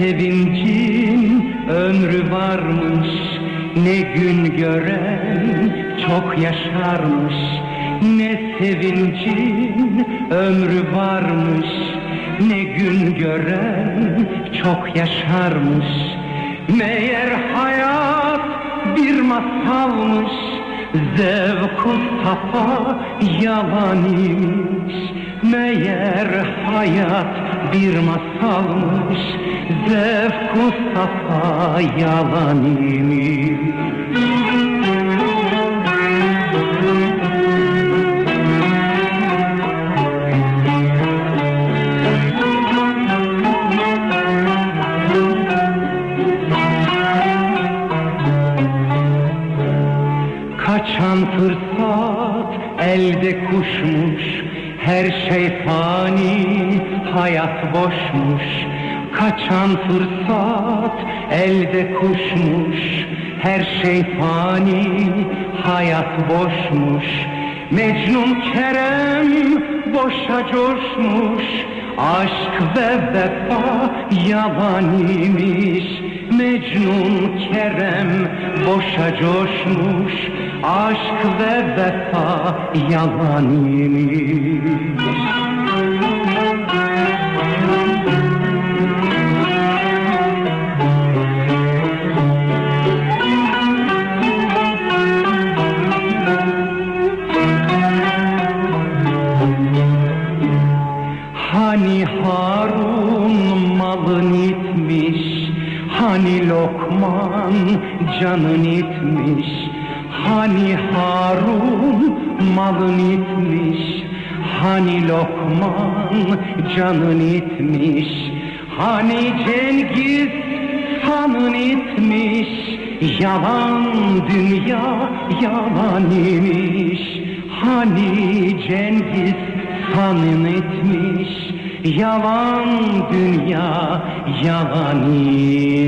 sevincin ömrü varmış. Ne gün gören çok yaşarmış. Ne sevincin ömrü varmış. Ne gün gören çok yaşarmış. Meğer hayat bir masalmış. Zevku safa yalan imiş Meğer hayat bir masalmış Zevku safa yalan imiş. Kaçan fırsat elde kuşmuş Her şey fani hayat boşmuş. Kaçan fırsat elde kuşmuş. Her şey fani hayat boşmuş. Mecnun Kerem boşa coşmuş. Aşk ve vefa yalan imiş Mecnun Kerem boşa coşmuş Aşk ve vefa yalan imiş. Hani Harun malın itmiş Hani Lokman canın itmiş Hani Harun malın itmiş Hani Lokman canın itmiş Hani Cengiz sanın itmiş Yalan dünya yalan imiş Hani Cengiz sanın etmiş Yalan dünya yalan imiş